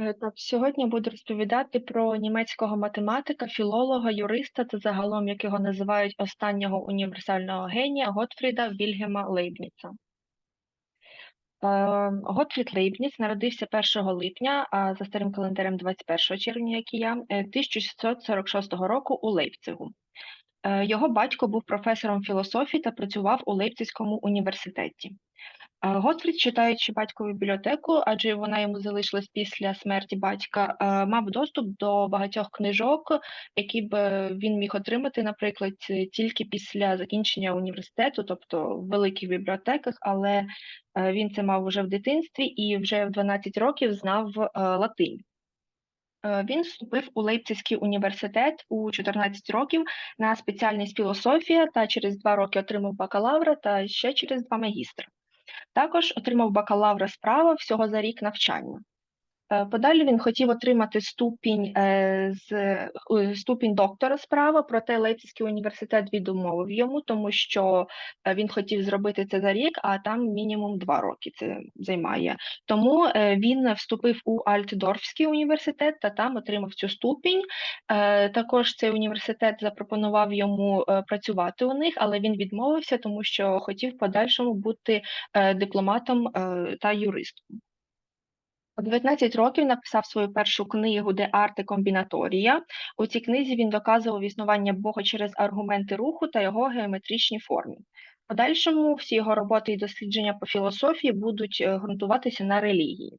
Е, Так, сьогодні буду розповідати про німецького математика, філолога, юриста та загалом, як його називають останнього універсального генія Готфріда Вільгема Лейбніца. Е, Готфрід Лейбніц народився 1 липня, а за старим календарем 21 червня, як і я, е, 1646 року у Лейпцигу. Е, Його батько був професором філософії та працював у Лейпцизькому університеті. Готфрід, читаючи батькову бібліотеку, адже вона йому залишилась після смерті батька, мав доступ до багатьох книжок, які б е, він міг отримати, наприклад, е, тільки після закінчення університету, тобто в великих бібліотеках, але е, він це мав уже в дитинстві і вже в 12 років знав латинь. Він вступив у Лейпцизький університет у 14 років на спеціальність філософія та через два роки отримав бакалавра та ще через два магістра. Також отримав бакалавра справа всього за рік навчання. Е, Подалі він хотів отримати ступінь, е, з, ступінь доктора справа, проте Лейпцизький університет відмовив йому, тому що е, він хотів зробити це за рік, а там мінімум два роки це займає. Тому він вступив у Альтдорфський університет та там отримав цю ступінь. Також цей університет запропонував йому працювати у них, але він відмовився, тому що хотів в подальшому бути дипломатом та юристом. У 19 років написав свою першу книгу «De Arte Combinatoria». У цій книзі він доказував існування Бога через аргументи руху та його геометричні форми. В подальшому всі його роботи і дослідження по філософії будуть е, ґрунтуватися на релігії.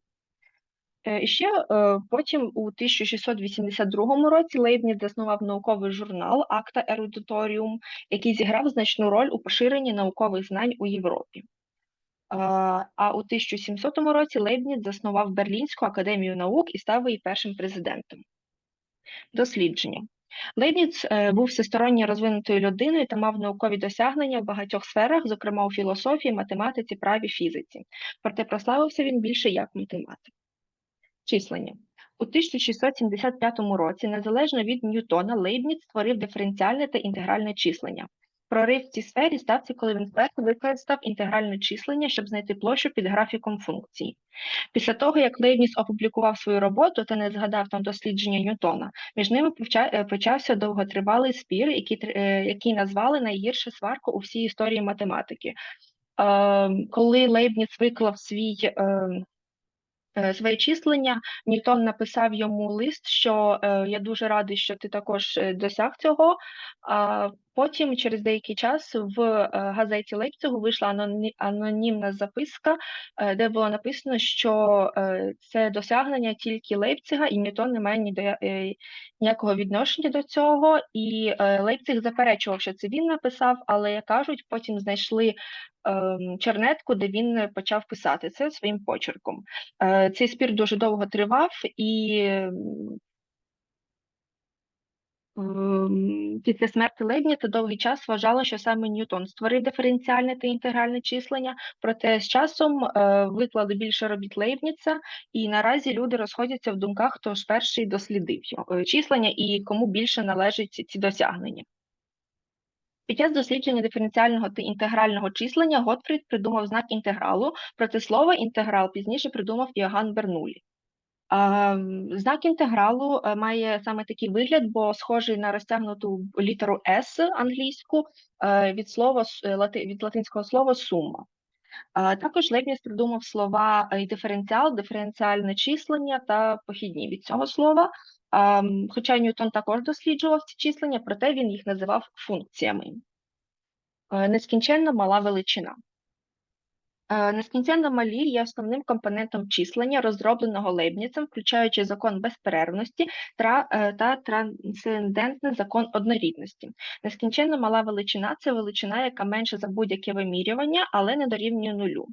Е, ще е, потім у 1682 році Лейбніц заснував науковий журнал «Acta Eruditorium», який зіграв значну роль у поширенні наукових знань у Європі. А у 1700 році Лейбніц заснував Берлінську академію наук і став її першим президентом. Дослідження. Лейбніц е, був всесторонньо розвинутою людиною та мав наукові досягнення в багатьох сферах, зокрема у філософії, математиці, праві, фізиці. Проте прославився він більше як математик. Числення. У 1675 році, незалежно від Ньютона, Лейбніц створив диференціальне та інтегральне числення. Прорив в цій сфері стався, коли він вперше використав інтегральне числення, щоб знайти площу під графіком функції. Після того, як Лейбніц опублікував свою роботу та не згадав там дослідження Ньютона, між ними е, почався довготривалий спір, який, е, який назвали найгірша сварка у всій історії математики. Е, Коли Лейбніц виклав свій е, е, своє числення, Ньютон написав йому лист, що я дуже радий, що ти також досяг цього. Потім, через деякий час, в е, газеті Лейпцигу вийшла анонімна записка, е, де було написано, що е, це досягнення тільки Лейпцига, і Ньютон не має ні до, ніякого відношення до цього. І Лейпциг заперечував, що це він написав, але як кажуть, потім знайшли ем, чернетку, де він почав писати це своїм почерком. Цей спір дуже довго тривав, і після смерті Лейбніца довгий час вважало, що саме Ньютон створив диференціальне та інтегральне числення, проте з часом е, виклали більше робіт Лейбніца, і наразі люди розходяться в думках, хто ж перший дослідив е, числення і кому більше належать ці досягнення. Під час дослідження диференціального та інтегрального числення Готфрід придумав знак інтегралу, проте слово інтеграл пізніше придумав Іоганн Бернулі. А, м, Знак інтегралу е, має саме такий вигляд, бо схожий на розтягнуту літеру S англійську е, від слова е, від латинського слова сума. Також Лейбніц придумав слова е, диференціал, диференціальне числення та похідні від цього слова. Хоча Ньютон також досліджував ці числення, проте він їх називав функціями. Нескінченно мала величина. Е, Нескінченно малі є основним компонентом числення, розробленого Лейбніцем, включаючи закон безперервності е, та трансцендентний закон однорідності. Нескінченно мала величина це величина, яка менша за будь-яке вимірювання, але не дорівнює нулю.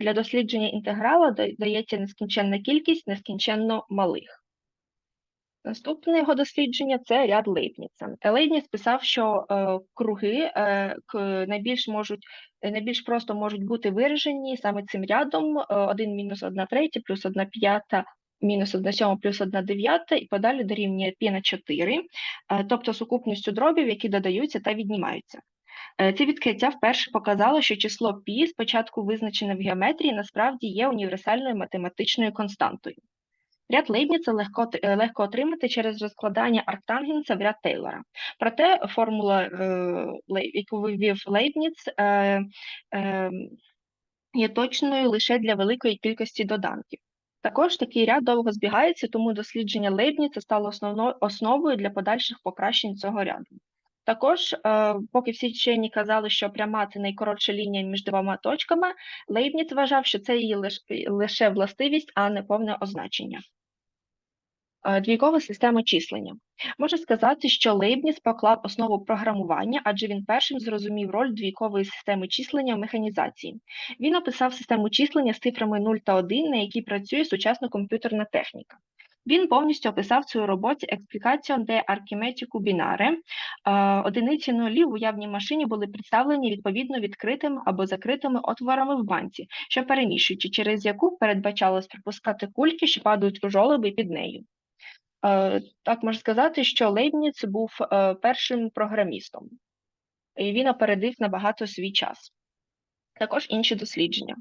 Для дослідження інтеграла да- дається нескінченна кількість нескінченно малих. Наступне його дослідження це ряд Лейбніца. Лейбніц писав, що е, круги е, к, найбільш можуть найбільш просто можуть бути виражені саме цим рядом е, 1 мінус 1 третя плюс 1 п'ята мінус 1 сьома плюс 1 дев'ята і подалі дорівнює π на 4, е, тобто сукупністю дробів, які додаються та віднімаються. Е, Це відкриття вперше показало, що число π, спочатку визначене в геометрії, насправді є універсальною математичною константою. Ряд Лейбніца легко, е, легко отримати через розкладання арктангенса в ряд Тейлора. Проте формула, е, яку вивів Лейбніц, е, є точною лише для великої кількості доданків. Також такий ряд довго збігається, тому дослідження Лейбніца стало основно, основою для подальших покращень цього ряду. Також, поки всі вчені казали, що пряма це найкоротша лінія між двома точками, Лейбніц вважав, що це її лише властивість, а не повне означення. Е, Двійкова система числення. Можна сказати, що Лейбніц поклав основу програмування, адже він першим зрозумів роль двійкової системи числення в механізації. Він описав систему числення з цифрами 0 та 1, на якій працює сучасна комп'ютерна техніка. Він повністю описав своїй роботі Explication de Arithmetic Binare. Е, Одиниці нулі в уявній машині були представлені відповідно відкритими або закритими отворами в банці, що переміщуючи, через яку передбачалось пропускати кульки, що падають у жолоби під нею. Е, Так можна сказати, що Лейбніц був е, першим програмістом, і він опередив набагато свій час. Також інші дослідження.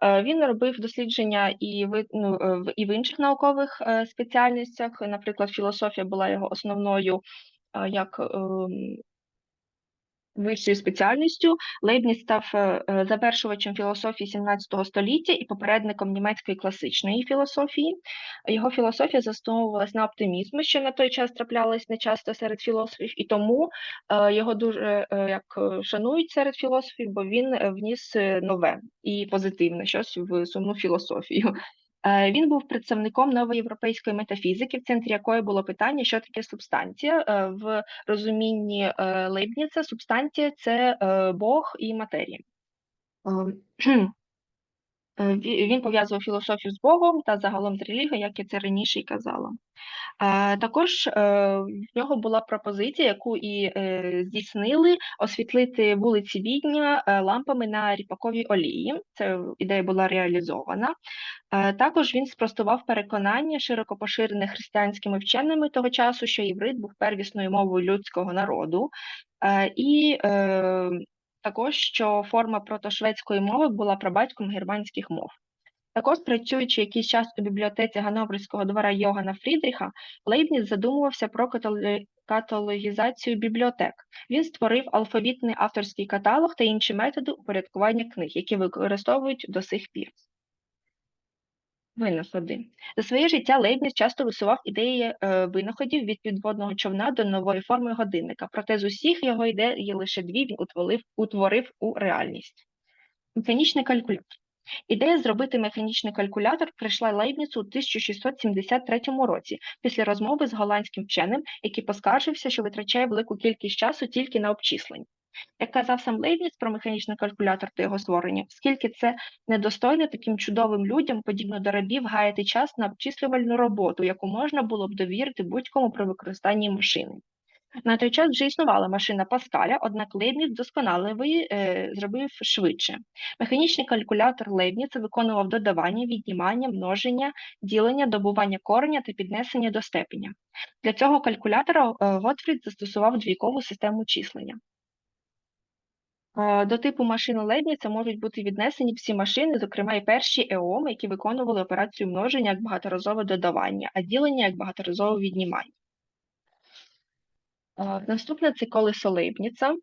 Е, Він робив дослідження і в, ну, і в інших наукових спеціальностях. Наприклад, філософія була його основною як ем, вищою спеціальністю. Лейбніц став е, е, завершувачем філософії 17 століття і попередником німецької класичної філософії. Його філософія засновувалась на оптимізмі, що на той час траплялось нечасто серед філософів, і тому е, його дуже як шанують серед філософів, бо він вніс нове і позитивне щось в сумну філософію. Е, Він був представником нової європейської метафізики, в центрі якої було питання, що таке субстанція. Е, В розумінні е, Лейбніца субстанція це Бог і матерія. Е, ві- Він пов'язував філософію з Богом та загалом з релігією, як я це раніше й казала. Е, Також е, в нього була пропозиція, яку і здійснили, освітлити вулиці Відня лампами на ріпаковій олії. Це ідея була реалізована. Також він спростував переконання, широко поширене християнськими вченими того часу, що іврит був первісною мовою людського народу, і також, що форма протошведської мови була прабатьком германських мов. Також, працюючи якийсь час у бібліотеці Гановерського двора Йогана Фрідріха, Лейбніц задумувався про каталогізацію бібліотек. Він створив алфавітний авторський каталог та інші методи упорядкування книг, які використовують до сих пір. Винаходи. За своє життя Лейбніц часто висував ідеї е, винаходів від підводного човна до нової форми годинника, проте з усіх його ідей лише дві він утворив, утворив у реальність. Механічний калькулятор. Ідея зробити механічний калькулятор прийшла Лейбніцу у 1673 році після розмови з голландським вченим, який поскаржився, що витрачає велику кількість часу тільки на обчислення. Як казав сам Лейбніц про механічний калькулятор та його створення, оскільки це недостойно таким чудовим людям, подібно до рабів, гаяти час на обчислювальну роботу, яку можна було б довірити будь-кому при використанні машини. На той час вже існувала машина Паскаля, однак Лейбніц досконалив її, е, зробив швидше. Механічний калькулятор Лейбніца виконував додавання, віднімання, множення, ділення, добування кореня та піднесення до степеня. Для цього калькулятора е, Готфрід застосував двійкову систему числення. Е, До типу машини Лейбніца можуть бути віднесені всі машини, зокрема і перші еоми, які виконували операцію множення як багаторазове додавання, а ділення як багаторазове віднімання. Е, Наступне це колесо Лейбніца.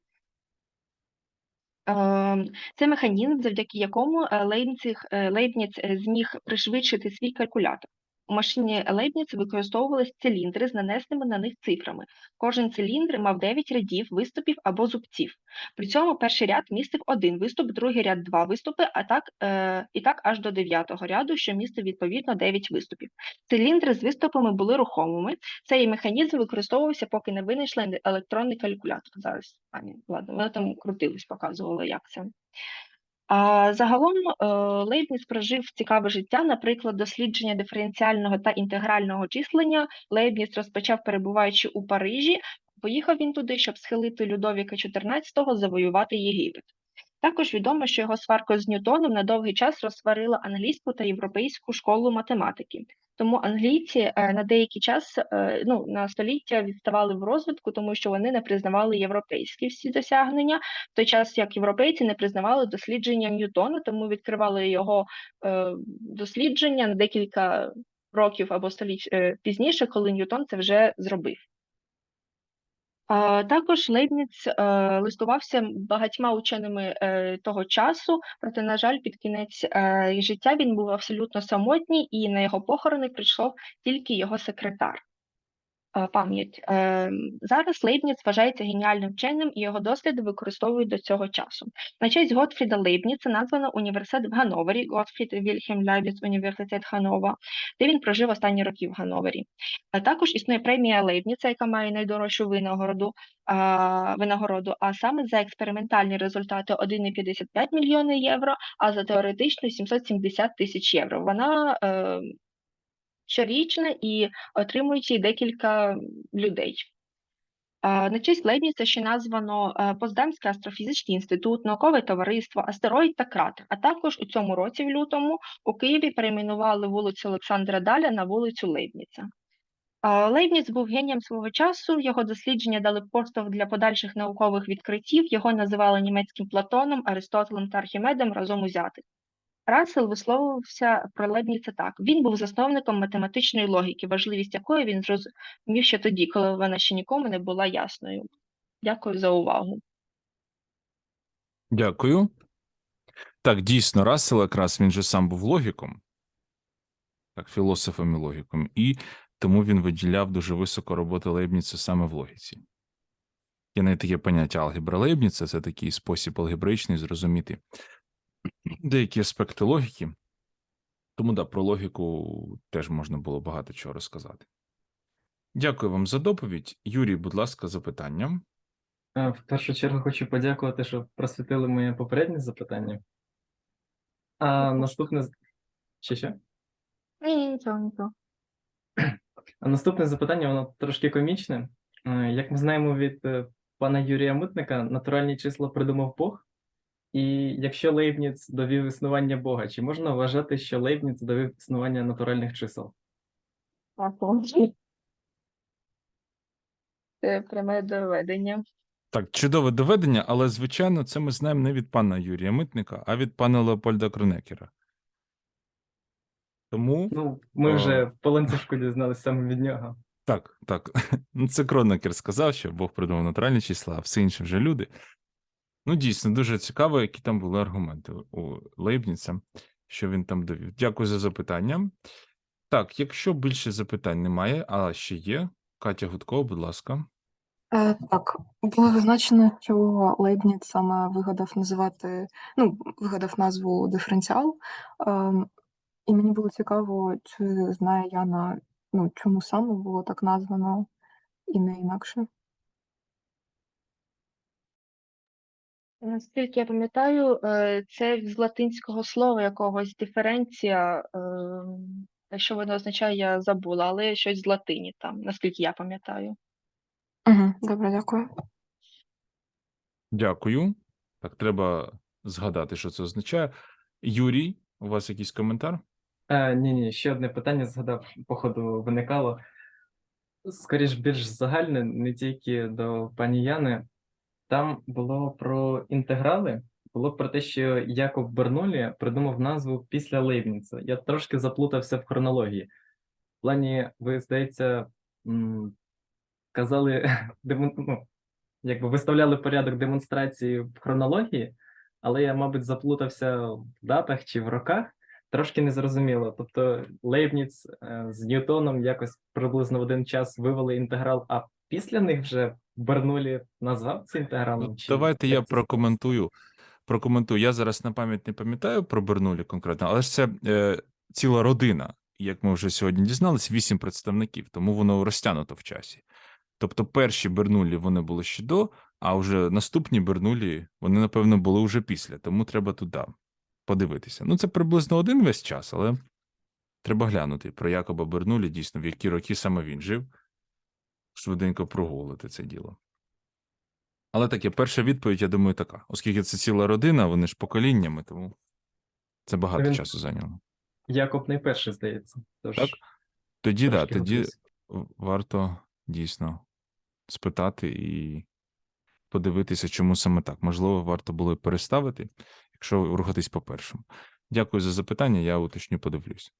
Ем, Це механізм, завдяки якому е, Лейбніц, е, е, зміг пришвидшити свій калькулятор. У машині Лейбніц використовувались циліндри з нанесеними на них цифрами. Кожен циліндр мав 9 рядів, виступів або зубців. При цьому перший ряд містив один виступ, другий ряд два виступи, а так, е, і так аж до дев'ятого ряду, що містив відповідно 9 виступів. Циліндри з виступами були рухомими. Цей механізм використовувався, поки не винайшли електронний калькулятор. Зараз, ані, ладно, вони там крутились, показували, як це. А загалом е, Лейбніц прожив цікаве життя, наприклад, дослідження диференціального та інтегрального числення. Лейбніц розпочав, перебуваючи у Парижі. Поїхав він туди, щоб схилити Людовіка XIV завоювати Єгипет. Також відомо, що його сварка з Ньютоном на довгий час розсварила англійську та європейську школу математики. Тому англійці е, на деякий час, е, ну на століття відставали в розвитку, тому що вони не признавали європейські всі досягнення, в той час як європейці не признавали дослідження Ньютона, тому відкривали його е, дослідження на декілька років або століть пізніше, коли Ньютон це вже зробив. А, Також Лейбніц е, листувався багатьма ученими е, того часу, проте, на жаль, під кінець е, життя він був абсолютно самотній, і на його похорони прийшов тільки його секретар. Е, Пам'ять. Е, Зараз Лейбніц вважається геніальним вченим, і його досліди використовують до цього часу. На честь Готфріда Лейбніца названо університет в Ганновері, Готфрід Вільхем Лейбніц університет Ганнова, де він прожив останні роки в Ганновері. А також існує премія Лейбніца, яка має найдорожчу винагороду, а, винагороду, а саме за експериментальні результати 1,55 мільйони євро, а за теоретичну 770 тисяч євро. Вона е, щорічна і отримують її декілька людей. На честь Лейбніца ще названо е, Поздамський астрофізичний інститут, наукове товариство, астероїд та кратер. А також у цьому році, в лютому, у Києві перейменували вулицю Олександра Даля на вулицю Лейбніца. А, Лейбніц був генієм свого часу. Його дослідження дали поштовх для подальших наукових відкриттів. Його називали німецьким Платоном, Аристотелем та Архімедом разом узятих. Рассел висловився про Лейбніца так. Він був засновником математичної логіки, важливість якої він зрозумів ще тоді, коли вона ще нікому не була ясною. Дякую за увагу. Дякую. Так, дійсно, Рассел якраз він же сам був логіком, так, філософом і логіком, і тому він виділяв дуже високо роботи Лейбніца саме в логіці. Є навіть таке поняття алгебра Лейбніца, це такий спосіб алгебричний зрозуміти деякі аспекти логіки. Тому да, про логіку теж можна було багато чого розказати. Дякую вам за доповідь. Юрій, будь ласка, запитання. Е, В першу чергу хочу подякувати, що просвітили моє попереднє запитання. А наступне з- ще що? Ні, ні, нічого, нічого. А наступне запитання, воно трошки комічне. Е, Як ми знаємо від е, пана Юрія Митника, натуральні числа придумав Бог. І якщо Лейбніц довів існування Бога, чи можна вважати, що Лейбніц довів існування натуральних чисел? Це пряме доведення. Так, чудове доведення, але звичайно, це ми знаємо не від пана Юрія Митника, а від пана Леопольда Кронекера. Тому Ну, ми О. вже в ланцюжку дізналися саме від нього. так, так. Ну, це Кронекер сказав, що Бог придумав натуральні числа, а все інше вже люди. Ну, дійсно, дуже цікаво, які там були аргументи у Лейбніца, що він там довів. Дякую за запитання. Так, якщо більше запитань немає, а ще є, Катя Гудкова, будь ласка. Е, Так, було зазначено, що Лейбніц саме вигадав називати, ну, вигадав назву диференціал. Ем, І мені було цікаво, чи знає Яна, ну, чому саме було так названо і не інакше. Наскільки я пам'ятаю, е, це з латинського слова якогось диференція. е, Що воно означає, я забула, але щось з латині там, наскільки я пам'ятаю. Угу, добре, дякую. Дякую. Так, треба згадати, що це означає. Юрій, у вас якийсь коментар? Е, ні, ні, ще одне питання згадав, походу, виникало. Скоріш більш загальне, не тільки до пані Яни. Там було про інтеграли, було про те, що Якоб Бернулі придумав назву після Лейбніца. Я трошки заплутався в хронології. В плані, ви, здається, казали, ну, якби виставляли порядок демонстрації в хронології, але я, мабуть, заплутався в датах чи в роках. Трошки незрозуміло. Тобто Лейбніц е, з Ньютоном якось приблизно в один час вивели інтеграл, а після них вже Бернулі назвав це інтегралом? Ну, чи Давайте я прокоментую. Прокоментую. Я зараз на пам'ять не пам'ятаю про Бернулі конкретно, але ж це е, ціла родина. Як ми вже сьогодні дізналися, вісім представників, тому воно розтягнуто в часі. Тобто перші Бернулі вони були ще до, а вже наступні Бернулі вони, напевно, були вже після, тому треба туди подивитися. Ну, це приблизно один весь час, але треба глянути про Якоба Бернулі, дійсно, в які роки саме він жив, швиденько прогулити це діло. Але таке, перша відповідь, я думаю, така. Оскільки це ціла родина, вони ж поколіннями, тому це багато Він- часу зайняло. Якоб найперший, здається. Тож, Так. Тоді, да, тоді варто дійсно спитати і подивитися, чому саме так. Можливо, варто було переставити, якщо рухатись по першому. Дякую за запитання, я уточню, подивлюсь.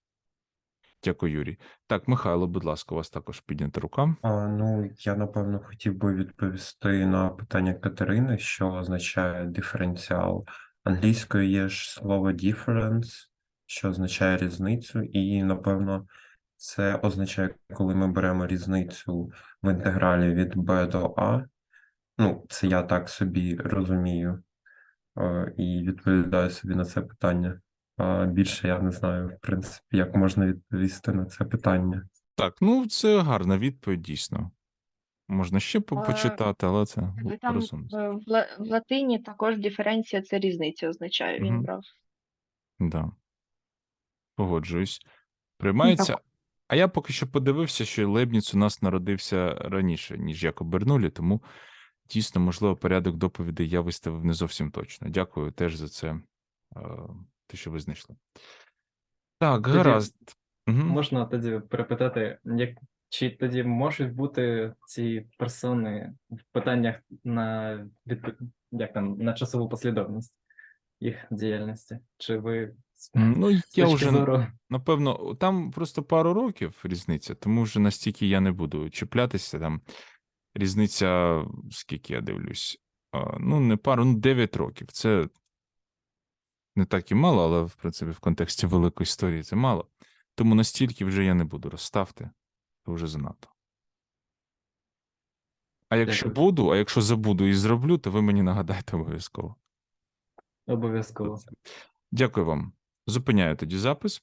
Дякую, Юрій. Так, Михайло, будь ласка, у вас також піднята рука. А, ну, я напевно хотів би відповісти на питання Катерини, що означає диференціал. Англійською є ж слово difference, що означає різницю, і напевно це означає, коли ми беремо різницю в інтегралі від b до a. Ну, це я так собі розумію е, і відповідаю собі на це питання. Більше я не знаю, в принципі, як можна відповісти на це питання. Так, ну це гарна відповідь, дійсно. Можна ще по- почитати, але це Ну, Там розумно. в, в ла- в латині також диференція це різниця означає. Він Мгм. брав. Да. Погоджуюсь. Приймається. А я поки що подивився, що Лейбніц у нас народився раніше, ніж Якоб Бернулі, тому дійсно, можливо, порядок доповідей я виставив не зовсім точно. Дякую теж за це, е, те, що ви знайшли. Так, Тоді гаразд. Можна тоді перепитати, як чи тоді можуть бути ці персони в питаннях на відп... як там на часову послідовність їх діяльності? Чи ви Ну, я вже зору Напевно, там просто пару років різниця, тому вже настільки я не буду чіплятися. Там різниця, скільки я дивлюсь, ну, не пару, ну, 9 років. Це не так і мало, але в принципі в контексті великої історії це мало. Тому настільки вже я не буду розставте, це вже занадто. А якщо Дякую. буду, а якщо забуду і зроблю, то ви мені нагадайте обов'язково. обов'язково? Дякую вам. Зупиняю тоді запис.